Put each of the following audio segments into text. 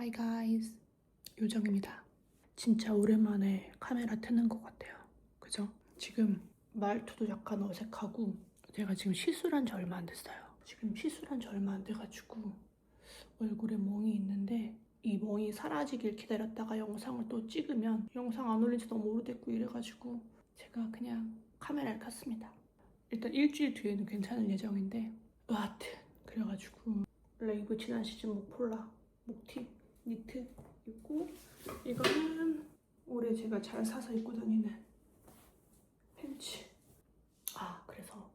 Hi guys. 요정입니다. 진짜 오랜만에 카메라 트는 것 같아요. 그죠? 지금 말투도 약간 어색하고 제가 지금 시술한 지 얼마 안 됐어요. 지금 시술한 지 얼마 안 돼가지고 얼굴에 멍이 있는데 이 멍이 사라지길 기다렸다가 영상을 또 찍으면 영상 안 올린 지 너무 오래됐고 이래가지고 제가 그냥 카메라를 켰습니다. 일단 일주일 뒤에는 괜찮을 예정인데 여하튼 그래가지고 레이브 지난 시즌 목폴라 목티 니트 입고 이거는 올해 제가 잘 사서 입고 다니는 팬츠. 아 그래서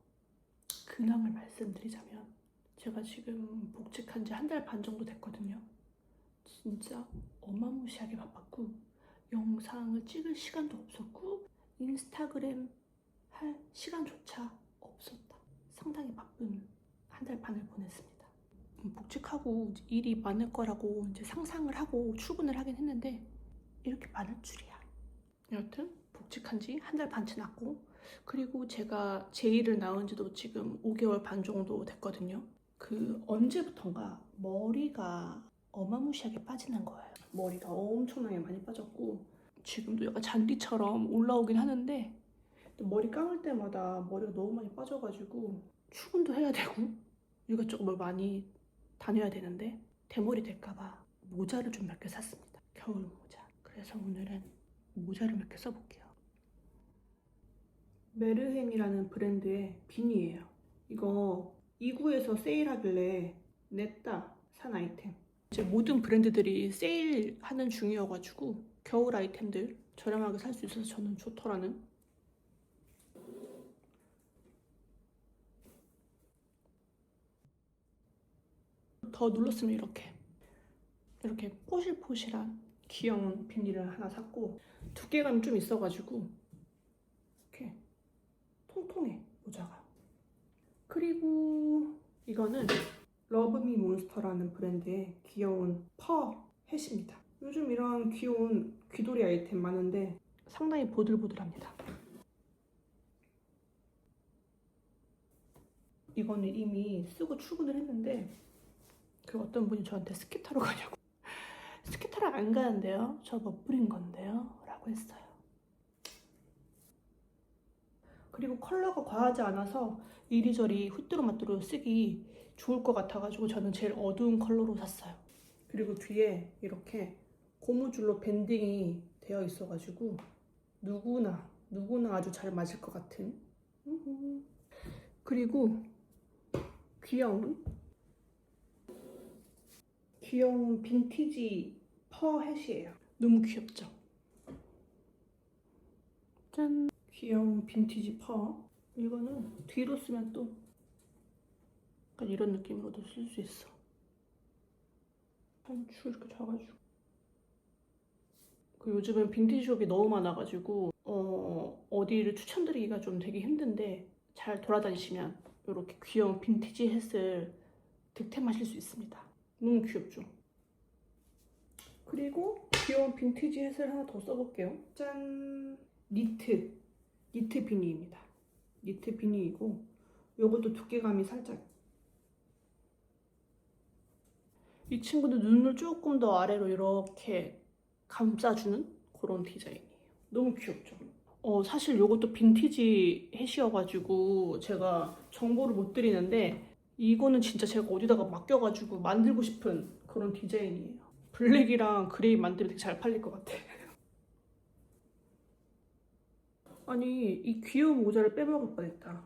근황을 말씀드리자면 제가 지금 복직한 지 한 달 반 정도 됐거든요. 진짜 어마무시하게 바빴고 영상을 찍을 시간도 없었고 인스타그램 할 시간조차 없었다. 상당히 바쁜 한 달 반을 보냈습니다 음, 복직하고 일이 많을 거라고 이제 상상을 하고 출근을 하긴 했는데 이렇게 많을 줄이야. 여튼 복직한 지 한 달반 지났고 그리고 제가 제1을 낳은 지도 지금 5개월 반 정도 됐거든요. 그 언제부턴가 머리가 어마무시하게 빠지는 거예요. 머리가 엄청나게 많이 빠졌고 지금도 약간 잔디처럼 올라오긴 하는데 머리 감을 때마다 머리가 너무 많이 빠져가지고 출근도 해야 되고 이것저것 많이 다녀야 되는데 대머리 될까봐 모자를 좀 몇 개 샀습니다. 겨울 모자. 그래서 오늘은 모자를 몇 개 써볼게요. 메르헨이라는 브랜드의 비니예요. 이거 2구에서 세일하길래 냈다 산 아이템. 이제 모든 브랜드들이 세일하는 중이어가지고 겨울 아이템들 저렴하게 살 수 있어서 저는 좋더라는. 더 눌렀으면 이렇게. 이렇게 포실포실한 귀여운 비닐을 하나 샀고 두께감이 좀 있어가지고 이렇게 통통해 모자가. 그리고 이거는 러브미 몬스터라는 브랜드의 귀여운 퍼 햇입니다. 요즘 이런 귀여운 귀돌이 아이템 많은데 상당히 보들보들합니다. 이거는 이미 쓰고 출근을 했는데 그 어떤 분이 저한테 스키 타러 가냐고. 스키 타러 안 가는데요? 저못 부린 건데요? 라고 했어요. 그리고 컬러가 과하지 않아서 이리저리 후뚜루마뚜루 쓰기 좋을 것 같아가지고 저는 제일 어두운 컬러로 샀어요. 그리고 뒤에 이렇게 고무줄로 밴딩이 되어 있어가지고 누구나 누구나 아주 잘 맞을 것 같은. 그리고 귀여운 귀여운 빈티지 퍼 햇이에요. 너무 귀엽죠? 짠! 귀여운 빈티지 퍼. 이거는 뒤로 쓰면 또 약간 이런 느낌으로도 쓸 수 있어. 단추 이렇게 잡아주고. 그 요즘은 빈티지 숍이 너무 많아가지고 어, 어디를 추천드리기가 좀 되게 힘든데 잘 돌아다니시면 이렇게 귀여운 빈티지 햇을 득템하실 수 있습니다. 너무 귀엽죠? 그리고 귀여운 빈티지 햇을 하나 더 써볼게요. 짠! 니트. 니트 비니입니다. 니트 비니이고 요것도 두께감이 살짝 이 친구도 눈을 조금 더 아래로 이렇게 감싸주는 그런 디자인이에요. 너무 귀엽죠? 어, 사실 요것도 빈티지 햇이어가지고 제가 정보를 못 드리는데 이거는 진짜 제가 어디다가 맡겨가지고 만들고 싶은 그런 디자인이에요. 블랙이랑 그레이 만들면 되게 잘 팔릴 것 같아. 아니 이 귀여운 모자를 빼먹을 뻔했다.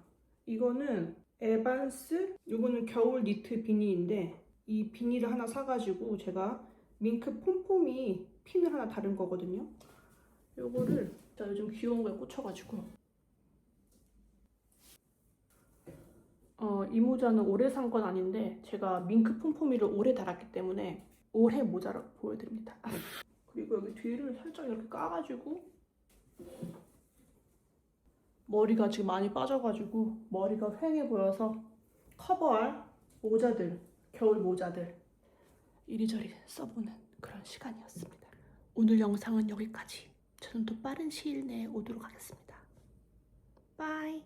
이거는 에반스, 이거는 겨울 니트 비니인데 이 비니를 하나 사가지고 제가 밍크 폼폼이 핀을 하나 다른 거거든요. 요거를 자 요즘 귀여운 거에 꽂혀가지고 어, 이 모자는 올해 산 건 아닌데 제가 밍크 폼폼이를 올해 달았기 때문에 올해 모자를 보여드립니다. 그리고 여기 뒤를 살짝 이렇게 까가지고 머리가 지금 많이 빠져가지고 머리가 휑해 보여서 커버할 모자들, 겨울 모자들 이리저리 써보는 그런 시간이었습니다. 오늘 영상은 여기까지. 저는 또 빠른 시일 내에 오도록 하겠습니다. 바이.